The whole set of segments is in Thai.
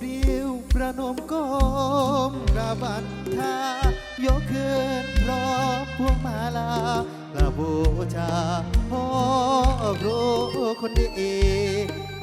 สิบนิ้วประนมก้มกราบันทายกขึ้นพร้อมพวงมาลาลาบูชาพ่อครูคนดี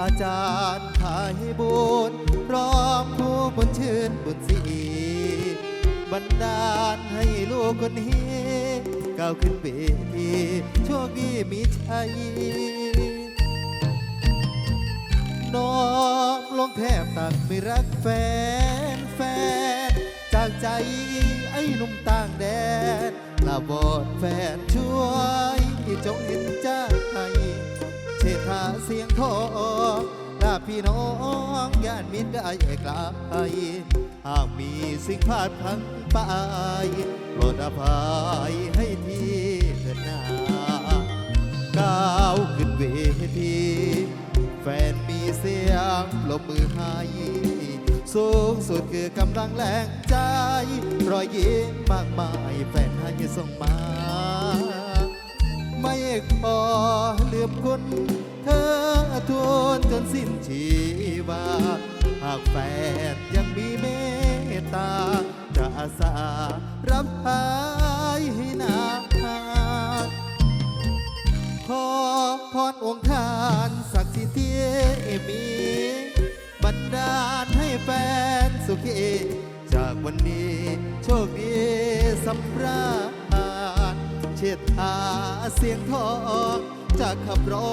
อาจารย์พายบุญพร้อมผู้บุญชื่นบุญสีบันดาลให้ลูกคนนี้ก้าวขึ้นเวทีโชคดีมีชัย น้องลงแทบตักไม่รักแฟนแฟน จากใจไอ้หนุ่มต่างแดนลาบอดแฟนช่วยจงเห็นใจเชษฐาเสียงทองลาพี่น้องญาติมิตรได้ไกลหากมีสิ่งพลาดพังไปโปรดอภัยให้ทีเถิดนาก้าวขึ้นเวทีแฟน เสียงปรบมือให้ สูงสุดคือกำลังแรงใจ รอยยิ้มมากมายแฟนให้ส่งมา ไม่ขอลืมคุณ เธอทวนจนสิ้นชีวา หากแฟนยังมีเมตตาจะอาสารับหายให้นาหขอพรองค์ทาน สิทธิ์ที่มีบันดาลให้แฟนสุขีจากวันนี้โชคดีสำราญเชิดหาเสียงทองจากขับร้อ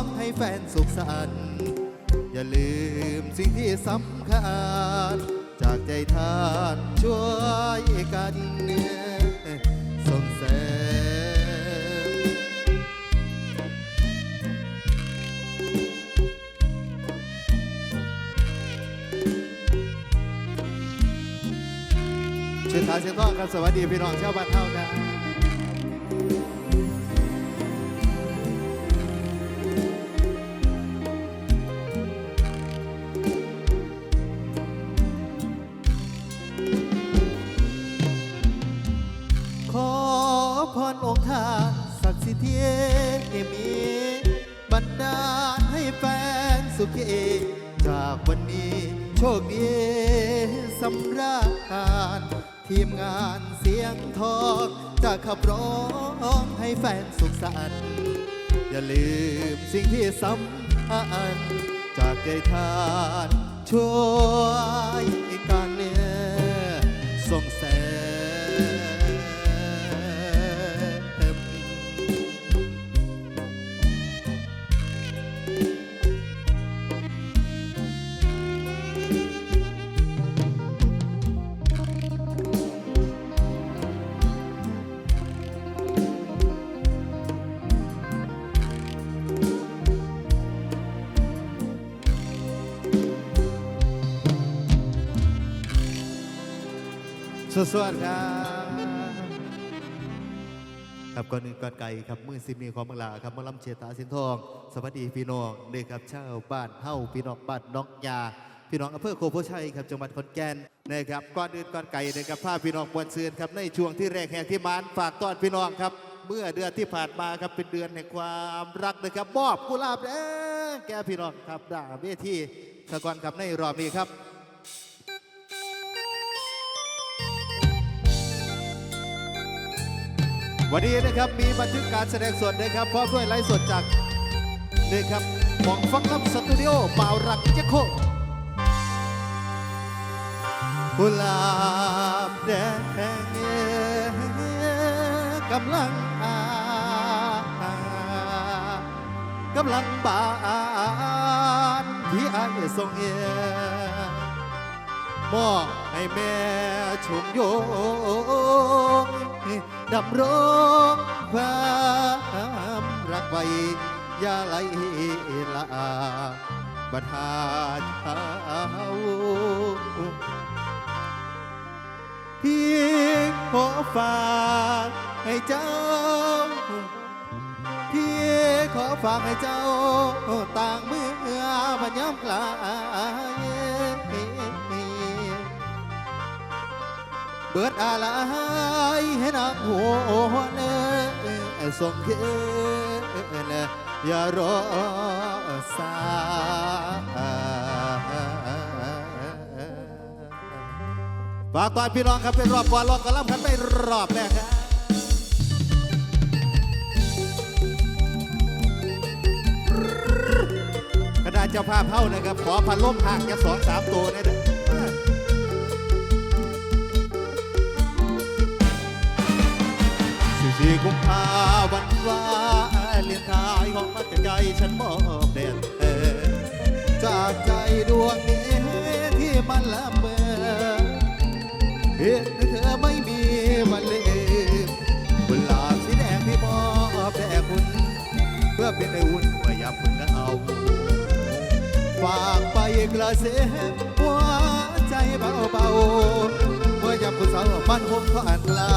งให้แฟนสุขสันต์อย่าลืมสิ่งที่สำคัญ จากใจท่านช่วยกันส่งแสง เชิทางเสียงทองครับสวัสดีพี่น้องชาวบ้านเท่านะขอพรองค์ทานศักดิ์สิทธิ์ที่มีบันดาลให้แฟนสุขีจากวันนี้โชคดีสำราญ ทีมงานเสียงทองจะขับร้องให้แฟนสุขสันต์อย่าลืมสิ่งที่สำคัญจากใจทานช่วยกันเนี่ย สวัสดีครับครับก่อนอื่นก่อนไก่ครับมือสิมีความบังลาครับมาลำเชตาสินทอง สวัสดีพี่น้องเลยครับชาวบ้านเฮ้าพี่น้องบ้านน้องยา พี่น้องอำเภอโคโพชัยครับจังหวัดขอนแก่นนะครับก่อนอื่นก่อนไก่นะครับพาพี่น้องบวนเสือนครับในช่วงที่แรกแห่งที่มานฝากต้อนพี่น้องครับ เมื่อเดือนที่ผ่านมาครับเป็นเดือนแห่งความรักนะครับมอบกุหลาบแดงแก่พี่น้องครับด่าเวทีสะกอนครับในรอบนี้ครับ วันนี้นะครับมีบันทึกการแสดงสดนะครับพร้อมด้วยไลฟ์สดจากนี่ครับหมองฟักลับสตูดิโอบ่าวรักเจ๊โคกุหลาบแดงกำลังอากำลังบานที่อายทรงเอี มอบให้แม่ชมโยงดำรงความรักไว้อย่าไหลละบัดหาเช้าพี่ขอฝากให้เจ้า พี่ขอฝากให้เจ้าต่างเมื่อบัญญัติกลาย เบิดอะไรให้นักหัวเนื้อส่งเกินอย่ารอสายฝากตอนพี่น้องครับเป็นรอบก่อนรอบก่อนล่ำกันไปรอบแรกครับคณะเจ้าภาพเฮ้านะครับ ขอพันล่มห่างจะสองสามตัวนะ เด้อสิบสี่กุมภาวันวาเลียนทายของมันจะใจฉันมอบเด่นเออจากใจดวงนี้ที่มันละเมอเห็นเธอไม่มีวันลืมกุหลาสีแดงที่มอบแด่คุณ เพื่อเป็นไออุ่นเมื่อยามคุณเอา ฝากไปกระเซ็นหัวใจเบาๆเมื่อยามคุณสาวมันคงผ่านลา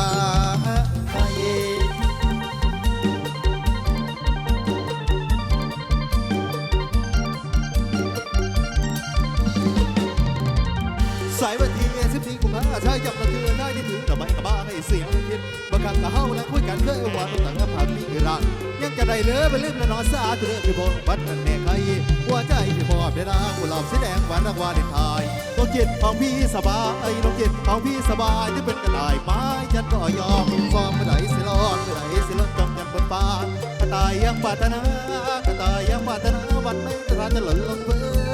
ใช้จับกระเทือได้ที่ถือแต่ไม่กระบ้าให้เสียงคิดบางครั้งก็เฮาและคุยกันเคยหวานต่างกับผ่านมีรักยังจะได้เลือไปลืมและนอนสาธุเรื่องที่บอกบัดนั้นแน่ใครหัวใจที่มอบได้รักกุหลาบสีแดงหวานรักวาเลนไทน์ต้องจิตของพี่สบายต้องจิตของพี่สบายที่เป็นกระต่ายไม้ฉันก็ยอมฟอมเมื่อไรสิรอดเมื่อไรสิรอดจองยันบนฟ้ากระต่ายยังปรารถนากระต่ายยังปรารถนาวันไหนกระต่ายจะหล่นลงพื้น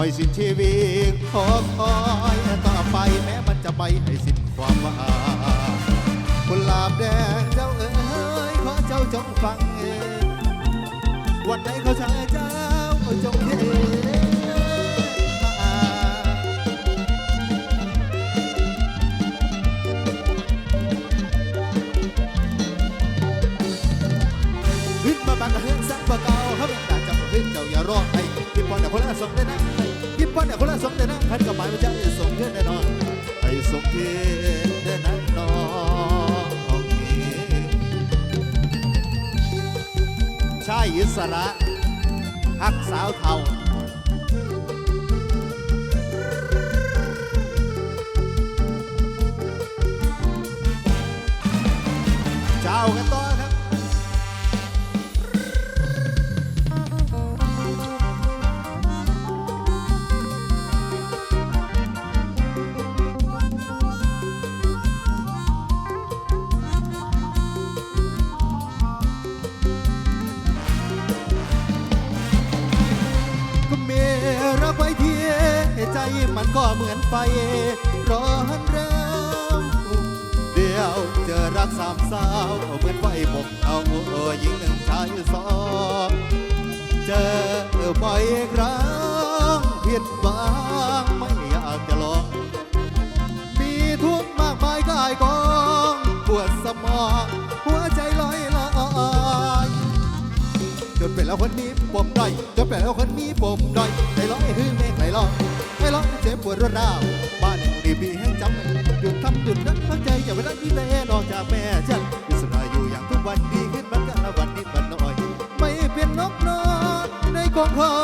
ไม่สิ้นชีวิตขอคอยต่อไปแม้มันจะไม่ให้สิ้นความหวังกุหลาบแดงเจ้าเอ๋ยขอเจ้าจงฟังเองวันไหนเขาชายเจ้าจงเห็นมาขึ้นมาบางกระเฮือนสักบ่เก่าเขาเป็นตาจับขึ้นเจ้าอย่ารอให้กินบอลแต่คนละสองได้นะ กินบอลแต่คนละสองได้นะพันกับหมายมันจะส่งเพื่อนแน่นอนให้ส่งเพื่อนได้นั้นน้องชายอิสระฮักสาวเทาเจ้ากัน มันก็เหมือนไฟร้อนแรงเดียวเจอรักสามสาวเหมือนไฟบกเอาหญิงหนึ่งชายสองเจอบ่อยครั้งผิดหวังไม่อยากจะลอง มีทุกข์มากมายกายกองปวดสมองหัวใจลอยลอยจนเป็นแล้วคนนี้ปมด้อยจนเป็นแล้วคนนี้ปมด้อยใจร้อยคือเมฆไหลลอย วดรวดร้าวบ้านแห่ดีบีแห้งจำหยุดทำหยุดรักทั้งใจอย่าไปรักที่แม่นอกจากแม่ฉันอิสระอยู่อย่างทุกวันดีขึ้นมันกันละวันนิดวันน้อย ไม่เป็นนกนอนในกองขอ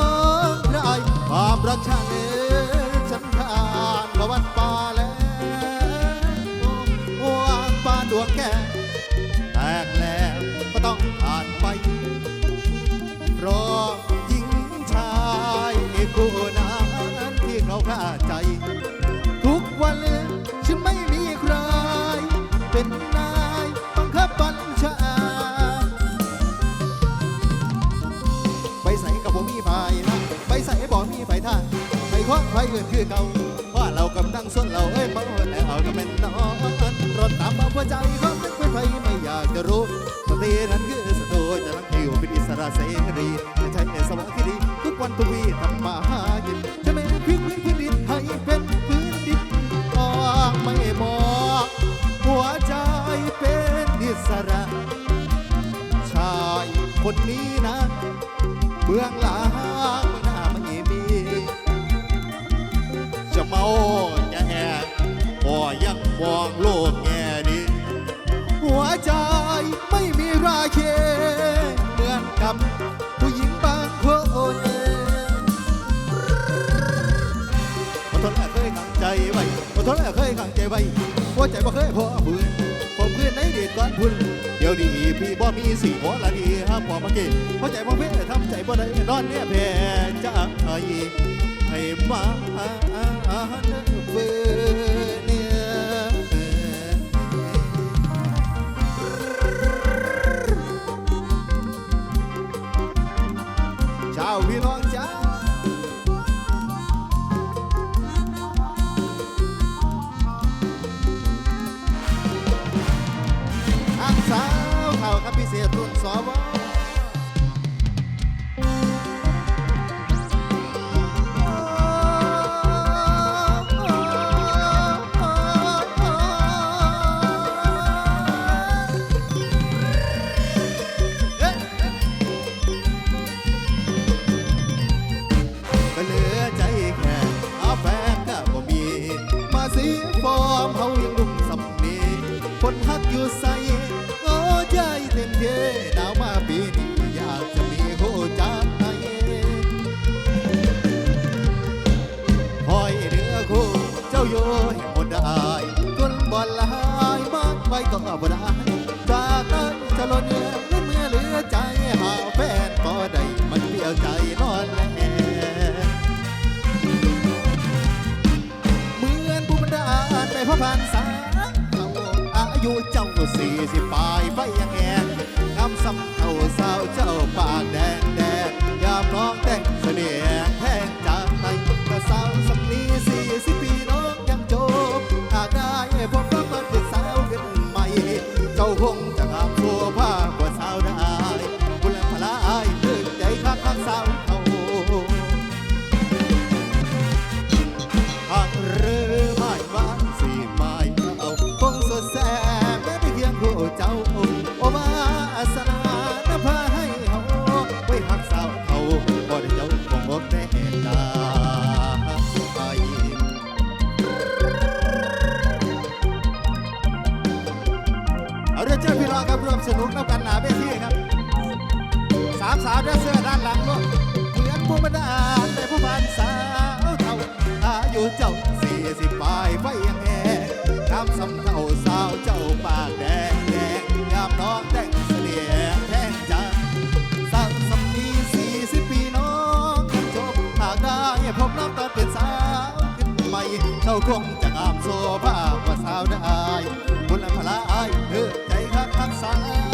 เป็นนายบังคับบัญชา ไปใส่กับบ่มีภายนะไปใส่บ่มีไฟทางไปคว้าไฟเกินคือเก่าว่าเรากำลังส่วนเราเอ้ยมาแล้วเอาก็เป็นนอนรถตามมาหัวใจเขาไม่เป็นไฟไม่อยากจะรู้สตินั้นคือสตูจะรักที่อยู่เป็นอิสระเสรีไม่ใช่สมองที่ดี ทุกวันทุกวีทำมาหากิน ระ ชายคนนี้นะเบื้องหลังไม่น่าไม่มี จะเมาจะแหกก็ยังมองโลกแง่ดี หัวใจไม่มีราเคเหมือนกับผู้หญิงบางคนอดทนและเคยขังใจไว้อดทนและเคยขังใจไว้หัวใจบ่เคยพอพื้น ก้อนพุ่นเดี๋ยวดีพี่บ่มีสี่หัวละดีห้ามพอมาเกยเข้าใจบ่เพ่ทำใจบ่ได้นอนเนี่ยแพ้จะไอ้ให้มาเาเนี่ยชาวพี่น้อง ได้จนบอลายมากไปก็บ่ได้จากนั้นจะล้นเมื่อเหลือใจหาแฟนพอได้มันเปลี่ยวใจนอนแลเหมือนผู้บรรดาในพระพันสาอายุเจ้าสี่สิบปลายไปยังแอนคำสำเท่าสาวเจ้าปากแดงแดงยามร้องแต่งเสน่ห์ เจ้าคงจะงามโซบ้าว่าสาวได้บุญพลายเธอใจคักคักสาย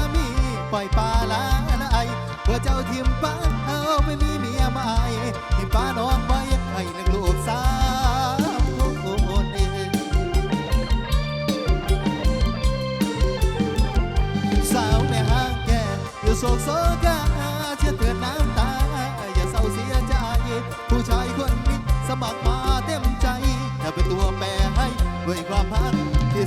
Băi, cu amar, e